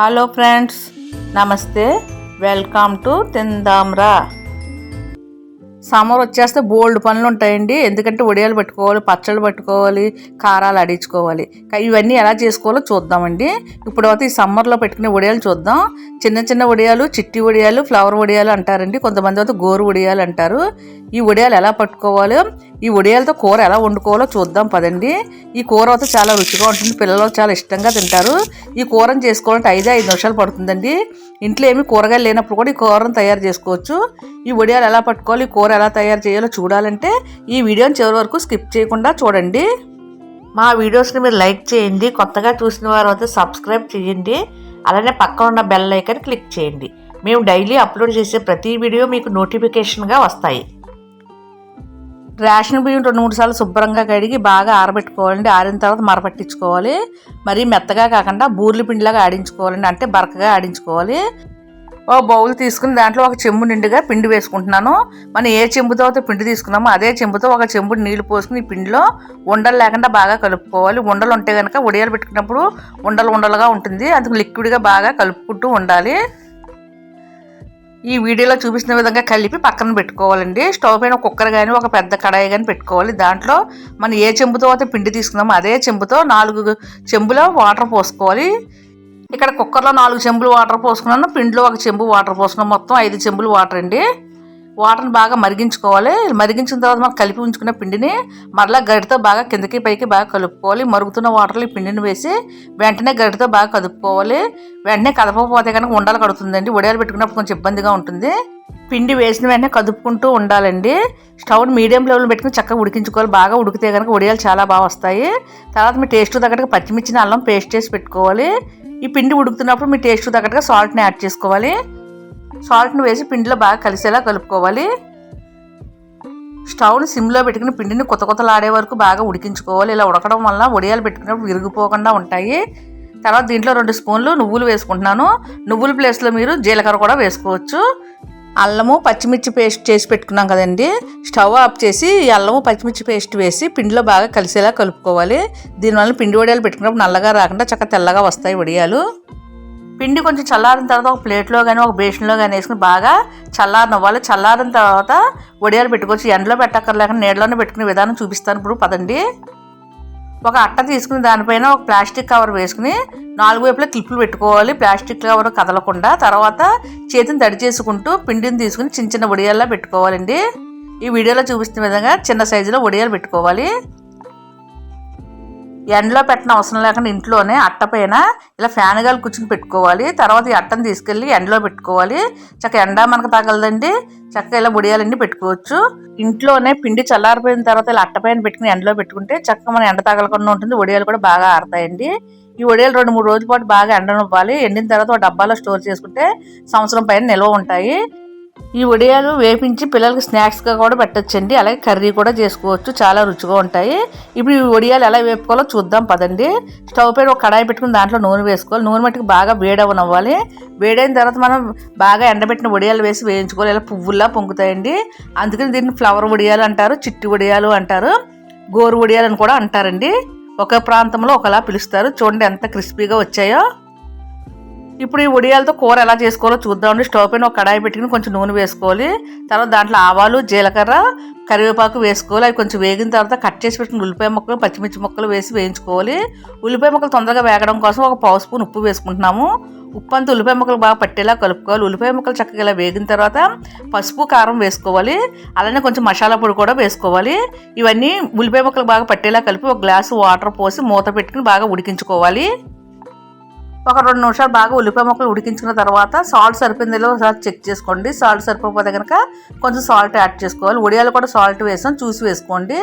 Hello friends namaste welcome to Tindamra summer వచ్చేస్తే బోల్డ్ పనులు ఉంటాయండి. ఎందుకంటే వడియాలు పెట్టుకోవాలి పచ్చళ్ళు పెట్టుకోవాలి కారాలు అడించుకోవాలి. ఇవన్నీ ఎలా చేసుకోవాలో చూద్దామండి. ఇప్పుడు అయితే ఈ సమ్మర్లో పెట్టుకునే వడియాలు చూద్దాం. చిన్న చిన్న వడియాలు చిట్టి వడియాలు ఫ్లవర్ వడియాలు అంటారండి. కొంతమంది అయితే గోరు వడియాలు అంటారు. ఈ వడియాలు ఎలా పట్టుకోవాలో ఈ వడియాలతో కూర ఎలా వండుకోవాలో చూద్దాం పదండి. ఈ కూర అయితే చాలా రుచిగా ఉంటుంది. పిల్లలు చాలా ఇష్టంగా తింటారు. ఈ కూరను చేసుకోవాలంటే ఐదు ఐదు నిమిషాలు పడుతుందండి. ఇంట్లో ఏమి కూరగాయలు లేనప్పుడు కూడా ఈ కూరను తయారు చేసుకోవచ్చు. ఈ వడియాలు ఎలా పట్టుకోవాలి ఈ కూర ఎలా తయారు చేయాలో చూడాలంటే ఈ వీడియోని చివరి వరకు స్కిప్ చేయకుండా చూడండి. మా వీడియోస్ని మీరు లైక్ చేయండి. కొత్తగా చూసిన వారు అయితే సబ్స్క్రైబ్ చేయండి. అలానే పక్కన ఉన్న బెల్ ఐకాన్ క్లిక్ చేయండి. మేము డైలీ అప్లోడ్ చేసే ప్రతి వీడియో మీకు నోటిఫికేషన్గా వస్తాయి. రేషన్ బియ్యం రెండు మూడు సార్లు శుభ్రంగా కడిగి బాగా ఆరబెట్టుకోవాలండి. ఆరిన తర్వాత మరపట్టించుకోవాలి మరీ మెత్తగా కాకుండా బూర్లు పిండిలాగా ఆడించుకోవాలండి. అంటే బరకగా ఆడించుకోవాలి. ఓ బౌల్ తీసుకుని దాంట్లో ఒక చెంబు నిండుగా పిండి వేసుకుంటున్నాను. మనం ఏ చెంబుతో అయితే పిండి తీసుకున్నామో అదే చెంబుతో ఒక చెంబు నీళ్ళు పోసుకుని ఈ పిండిలో ఉండలు లేకుండా బాగా కలుపుకోవాలి. ఉండలు ఉంటే కనుక ఉడియాలు పెట్టుకున్నప్పుడు ఉండలు ఉండలుగా ఉంటుంది. అందుకు లిక్విడ్గా బాగా కలుపుకుంటూ ఉండాలి. ఈ వీడియోలో చూపిస్తున్న విధంగా కలిపి పక్కన పెట్టుకోవాలండి. స్టవ్ పైన కుక్కర్ కానీ ఒక పెద్ద కడాయి కానీ పెట్టుకోవాలి. దాంట్లో మనం ఏ చెంబుతో అయితే పిండి తీసుకున్నామో అదే చెంబుతో నాలుగు చెంబులో వాటర్ పోసుకోవాలి. ఇక్కడ కుక్కర్లో నాలుగు చెంబులు వాటర్ పోసుకున్నాను. పిండిలో ఒక చెంబు వాటర్ పోసుకున్నాను. మొత్తం ఐదు చెంబులు వాటర్ అండి. వాటర్ని బాగా మరిగించుకోవాలి. మరిగించిన తర్వాత మనం కలిపి ఉంచుకున్న పిండిని మరలా గరిటతో బాగా కిందకి పైకి బాగా కలుపుకోవాలి. మరుగుతున్న వాటర్లో ఈ పిండిని వేసి వెంటనే గరిటతో బాగా కదుపుకోవాలి. వెంటనే కదపకపోతే కనుక ఉండలు కడుతుందండి వడియాలు పెట్టుకున్నప్పుడు కొంచెం ఇబ్బందిగా ఉంటుంది. పిండి వేసిన వెంటనే కదుపుకుంటూ ఉండాలండి. స్టవ్ని మీడియం లెవెల్ పెట్టుకుని చక్కగా ఉడికించుకోవాలి. బాగా ఉడికితే కనుక వడియాలు చాలా బాగా వస్తాయి. తర్వాత మీ టేస్ట్ తగ్గట్టుగా పచ్చిమిర్చిన అల్లం పేస్ట్ చేసి పెట్టుకోవాలి. ఈ పిండి ఉడుకుతున్నప్పుడు మీ టేస్ట్ తగ్గట్టుగా సాల్ట్ని యాడ్ చేసుకోవాలి. సాల్ట్ని వేసి పిండిలో బాగా కలిసేలా కలుపుకోవాలి. స్టవ్ని సిమ్లో పెట్టుకుని పిండిని కొత్త కొత్తలాడే వరకు బాగా ఉడికించుకోవాలి. ఇలా ఉడకడం వల్ల వడియాలు పెట్టుకున్నప్పుడు విరిగిపోకుండా ఉంటాయి. తర్వాత దీంట్లో రెండు స్పూన్లు నువ్వులు వేసుకుంటున్నాను. నువ్వుల ప్లేస్లో మీరు జీలకర్ర కూడా వేసుకోవచ్చు. అల్లము పచ్చిమిర్చి పేస్ట్ చేసి పెట్టుకున్నాం కదండి. స్టవ్ ఆఫ్ చేసి ఈ అల్లము పచ్చిమిర్చి పేస్ట్ వేసి పిండిలో బాగా కలిసేలా కలుపుకోవాలి. దీనివల్ల పిండి వడియాలు పెట్టుకున్నప్పుడు నల్లగా రాకుండా చక్కగా తెల్లగా వస్తాయి వడియాలు. పిండి కొంచెం చల్లారిన తర్వాత ఒక ప్లేట్లో కానీ ఒక బేషన్లో కానీ వేసుకుని బాగా చల్లారనివ్వాలి చల్లారిన తర్వాత వడియాలు పెట్టుకోవచ్చు ఎండలో పెట్టక్కర్లేక నీడలోనే పెట్టుకునే విధానం చూపిస్తాను. ఇప్పుడు పదండి. ఒక అట్ట తీసుకుని దానిపైన ఒక ప్లాస్టిక్ కవర్ వేసుకుని నాలుగు వైపులా క్లిప్పులు పెట్టుకోవాలి. ప్లాస్టిక్ కవర్ కదలకుండా తర్వాత చేతిని తడి చేసుకుంటూ పిండిని తీసుకుని చిన్న చిన్న వడియాల్లో పెట్టుకోవాలండి. ఈ వీడియోలో చూపిస్తున్న విధంగా చిన్న సైజులో వడియాలు పెట్టుకోవాలి. ఎండలో పెట్టిన అవసరం లేకుండా ఇంట్లోనే అట్ట పైన ఇలా ఫ్యాన్ గాలి కూర్చుని పెట్టుకోవాలి. తర్వాత ఈ అట్టను తీసుకెళ్ళి ఎండలో పెట్టుకోవాలి. చక్క ఎండ మనకు తగలదండి. చక్కగా ఇలా బుడియాలన్నీ పెట్టుకోవచ్చు. ఇంట్లోనే పిండి చల్లారిపోయిన తర్వాత ఇలా అట్ట పైన పెట్టుకుని ఎండలో పెట్టుకుంటే చక్కగా మన ఎండ తగలకుండా ఉంటుంది. వడియాలు కూడా బాగా ఆరుతాయండి. ఈ వడియాలు రెండు మూడు రోజుల పాటు బాగా ఎండనివ్వాలి. ఎండిన తర్వాత ఒక డబ్బాలో స్టోర్ చేసుకుంటే సంవత్సరం పైన నిల్వ ఉంటాయి. ఈ వడియాలు వేపించి పిల్లలకి స్నాక్స్గా కూడా పెట్టచ్చండి. అలాగే కర్రీ కూడా చేసుకోవచ్చు. చాలా రుచిగా ఉంటాయి. ఇప్పుడు ఈ వడియాలు ఎలా వేపుకోవాలో చూద్దాం పదండి. స్టవ్ పైన ఒక కడాయి పెట్టుకుని దాంట్లో నూనె వేసుకోవాలి. నూనె మట్టుకు బాగా వేడవనవ్వాలి. వేడైన తర్వాత మనం బాగా ఎండబెట్టిన వడియాలు వేసి వేయించుకోవాలి. ఇలా పువ్వుల్లా పొంగుతాయండి. అందుకని దీన్ని ఫ్లవర్ వడియాలు అంటారు చిట్టి వడియాలు అంటారు గోరు వడియాలు అని కూడా అంటారండి. ఒక ప్రాంతంలో ఒకలా పిలుస్తారు. చూడండి ఎంత క్రిస్పీగా వచ్చాయో. ఇప్పుడు ఈ ఉడియాలతో కూర ఎలా చేసుకోవాలో చూద్దామండి స్టవ్ పైన ఒక కడాయి పెట్టుకుని కొంచెం నూనె వేసుకోవాలి. తర్వాత దాంట్లో ఆవాలు జీలకర్ర కరివేపాకు వేసుకోవాలి. అవి కొంచెం వేగిన తర్వాత కట్ చేసి పెట్టిన ఉల్లిపాయ ముక్కలు పచ్చిమిర్చి ముక్కలు వేసి వేయించుకోవాలి. ఉల్లిపాయ ముక్కలు తొందరగా వేగడం కోసం ఒక పావు స్పూన్ ఉప్పు వేసుకుంటున్నాము. ఉప్పు అంతా ఉల్లిపాయ ముక్కలు బాగా పట్టేలా కలుపుకోవాలి. ఉల్లిపాయ ముక్కలు చక్కగా ఇలా వేగిన తర్వాత పసుపు కారం వేసుకోవాలి. అలానే కొంచెం మసాలా పొడి కూడా వేసుకోవాలి. ఇవన్నీ ఉల్లిపాయ ముక్కలు బాగా పట్టేలా కలిపి ఒక గ్లాసు వాటర్ పోసి మూత పెట్టుకుని బాగా ఉడికించుకోవాలి. ఒక రెండు నిమిషాలు బాగా ఉల్లిపాయ ముక్కలు ఉడికించుకున్న తర్వాత సాల్ట్ సరిపోయిందో ఒకసారి చెక్ చేసుకోండి. సాల్ట్ సరిపోతే కనుక కొంచెం సాల్ట్ యాడ్ చేసుకోవాలి. ఉడియాలు కూడా సాల్ట్ వేసాం చూసి వేసుకోండి.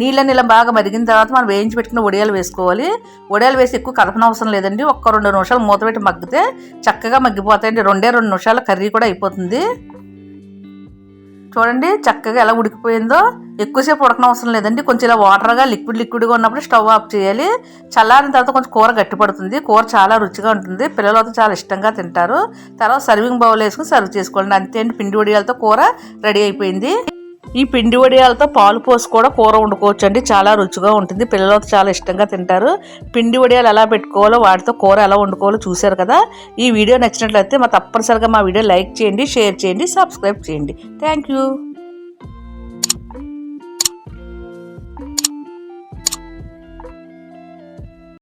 నీళ్ళని ఇలా బాగా మరిగిన తర్వాత మనం వేయించి పెట్టుకున్న ఉడియాలు వేసుకోవాలి. ఉడియాలు వేసి ఎక్కువ కదపన అవసరం లేదండి. ఒక్క రెండు నిమిషాలు మూత పెట్టి మగ్గితే చక్కగా మగ్గిపోతాయండి. రెండే రెండు నిమిషాల కర్రీ కూడా అయిపోతుంది. చూడండి చక్కగా ఎలా ఉడికిపోయిందో. ఎక్కువసేపు ఉడకనవసరం లేదండి. కొంచెం ఇలా వాటర్గా లిక్విడ్ లిక్విడ్గా ఉన్నప్పుడు స్టవ్ ఆఫ్ చేయాలి. చల్లారిన తర్వాత కొంచెం కూర గట్టిపడుతుంది. కూర చాలా రుచిగా ఉంటుంది. పిల్లలు అయితే చాలా ఇష్టంగా తింటారు. తర్వాత సర్వింగ్ బౌల్ వేసుకుని సర్వ్ చేసుకోండి. అంతే అండి. పిండి వడియాలతో కూర రెడీ అయిపోయింది. ఈ పిండి వడియాలతో పాలు పోసి కూడా కూర వండుకోవచ్చు అండి చాలా రుచిగా ఉంటుంది. పిల్లలతో చాలా ఇష్టంగా తింటారు. పిండి వడియాలు ఎలా పెట్టుకోవాలో వాటితో కూర ఎలా వండుకోవాలో చూశారు కదా. ఈ వీడియో నచ్చినట్లయితే మా తప్పనిసరిగా మా వీడియో లైక్ చేయండి షేర్ చేయండి సబ్స్క్రైబ్ చేయండి. Thank you